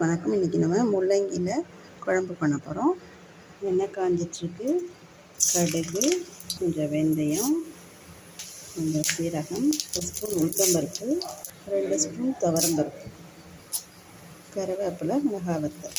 வணக்கம். இன்றைக்கி நம்ம முள்ளங்கியில் குழம்பு பண்ண போகிறோம் எண்ணெய் காஞ்சிட்ருக்கு. கடுகு கொஞ்சம் வெந்தயம் கொஞ்சம் சீரகம் ஒரு ஸ்பூன் உளுத்தம்பருப்பு ரெண்டு ஸ்பூன் துவரம்பருப்பு கருவேப்பிலை மிளகாய் வத்தல்.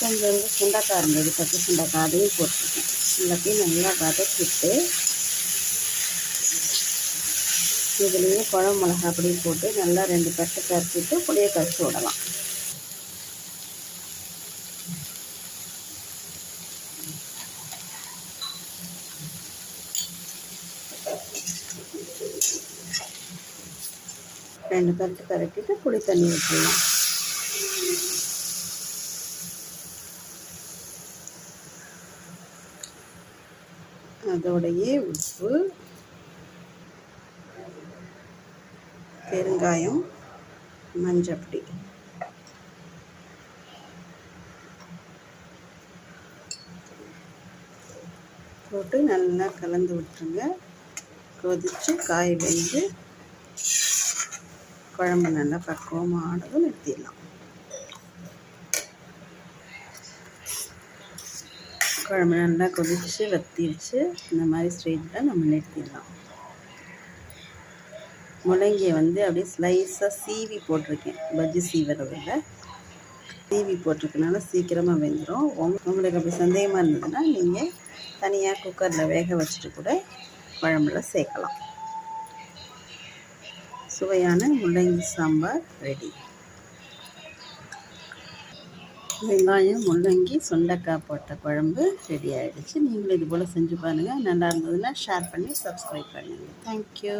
கொஞ்சம் சுண்டக்காய் இருந்தது. பச்சை சுண்டக்காய் அதையும் போட்டுருக்கேன் எல்லாத்தையும் நல்லா வதக்கிட்டு இதுலேயே குழம்பு மிளகா அப்படியே போட்டு நல்லா ரெண்டு பட்டை கரைச்சிட்டு புளியை கரைச்சி விடலாம். ரெண்டு கட்டு கரைக்கிட்டு புளி தண்ணி ஊற்றிடலாம் அதோடையே உப்பு பெருங்காயம் மஞ்சப்பொடி. போட்டு நல்லா கலந்து விட்டுருங்க. கொதித்து காய் வெந்து குழம்பு நல்லா பக்குவமாக ஆனதும் நிறுத்திடலாம். குழம்பு நல்லா கொதித்து வத்திடுச்சு இந்த மாதிரி ஸ்டேஜில் நம்ம நிறுத்திடலாம். முள்ளங்கியை வந்து அப்படியே ஸ்லைஸாக சீவி போட்டிருக்கேன். பஜ்ஜி சீவுறதில் சீவி போட்டிருக்கனால சீக்கிரமாக வெந்துடும் உங்களுக்கு அப்படி சந்தேகமாக இருந்ததுன்னா நீங்கள் தனியாக குக்கரில் வேக வச்சுட்டு கூட குழம்புல சேர்க்கலாம். சுவையான முள்ளங்கி சாம்பார் ரெடி வெங்காயம் முள்ளங்கி சுண்டக்காய் போட்ட குழம்பு ரெடி ஆகிடுச்சு நீங்களும் இது போல் செஞ்சு பாருங்கள் நல்லா இருந்ததுன்னா ஷேர் பண்ணி சப்ஸ்கிரைப் பண்ணுங்கள் தேங்க்யூ